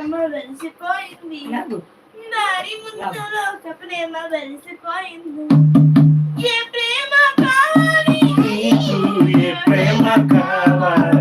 ప్రేమ వెలిసిపోయింది దారి ముందులో ఒక ప్రేమ వెలిసిపోయింది. ఏ ప్రేమ కావాలి? ఏ ప్రేమ కావాలి?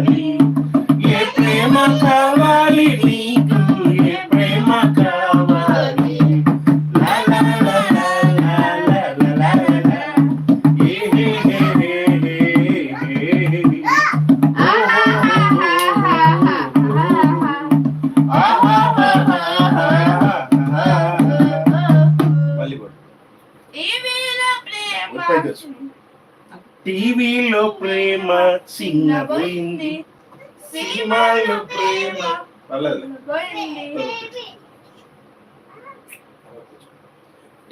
టీవీలో ప్రేమ చిన్నపోయింది సినిమాలో ప్రేమ. పోయింది.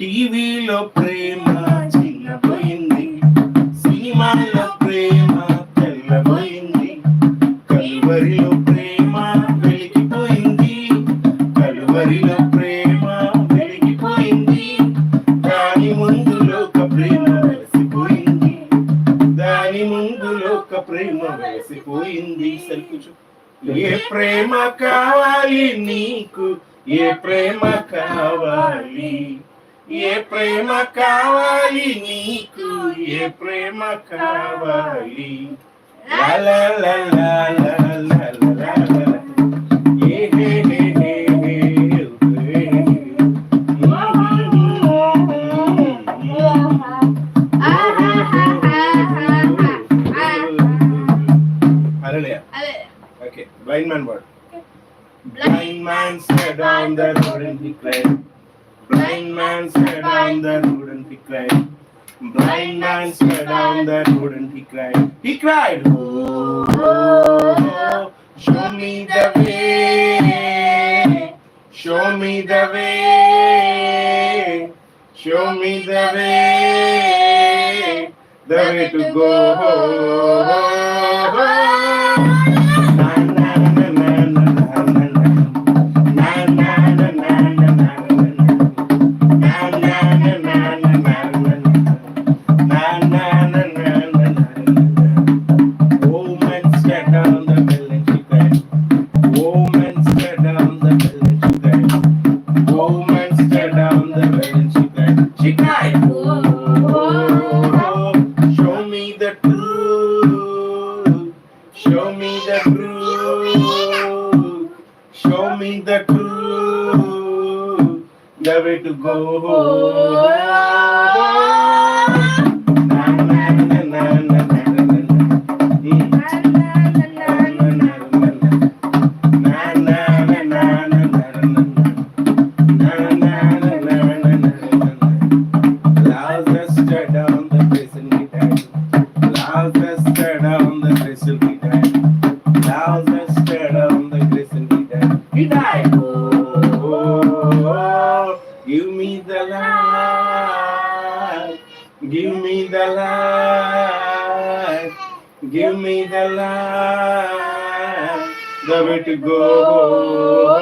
టీవీలో ప్రేమ చిన్నపోయింది సినిమాలో ప్రేమ తెల్లబోయింది కలువరిలో ప్రేమ ఏ ప్రేమ కావాలి నీకు ఏ ప్రేమ కావాలి? ఏ ప్రేమ కావాలి నీకు ఏ ప్రేమ కావాలి? లా లా లా. Hallelujah. Okay, blind man word. Blind man sat on the road and he cried. Blind man sat on the road and he cried. Blind man sat on the road and he cried. He cried, oh, oh, show me the way. Show me the way. Show me the way. The way to go. Bye. the crew. They're ready to go. Oh, me the life. Give me the life. The way to go.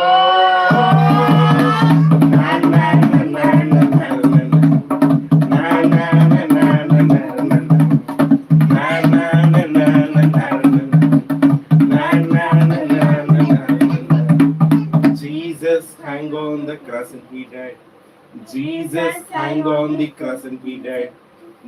Na, na, na, na, na, na, na, na. Na, hang on the cross and he died. Jesus hang on the cross and he died.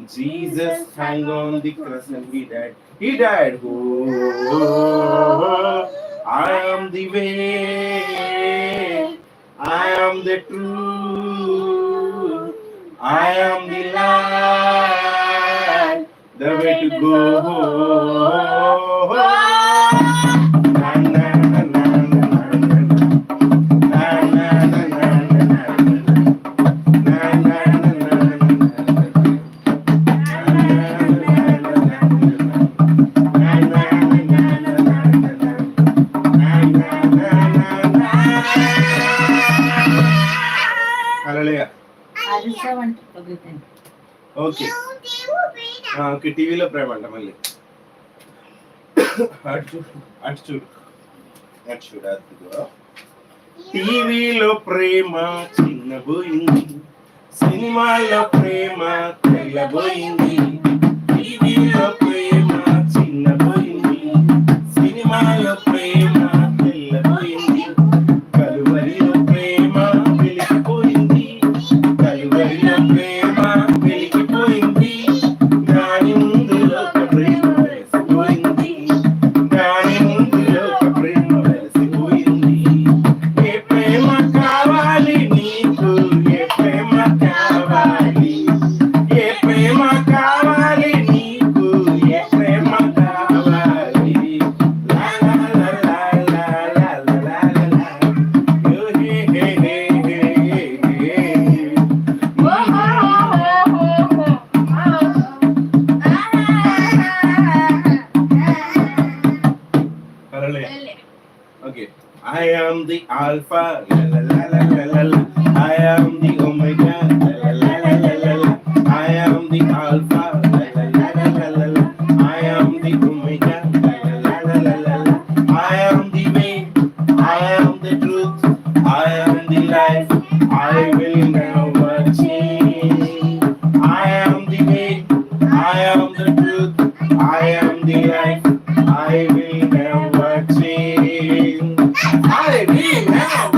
Jesus hang on the cross and he died. He died. Oh, I am the way. I am the truth. I am the light. The way to go. Okay. Okay టీవీలో ప్రేమ అంట మళ్ళీ అటు చూడు. అటు చూడు అటు చూడు. అదిగో టీవీలో ప్రేమ చిన్నబోయింది సినిమాలో ప్రేమ తెల్లబోయింది. Alpha, la la la la la la. I am the Omega, la la la la la la. I am the Alpha, la la la la la la. I am the Omega, la la la la la la. I am the way, I am the truth, I am the life. now.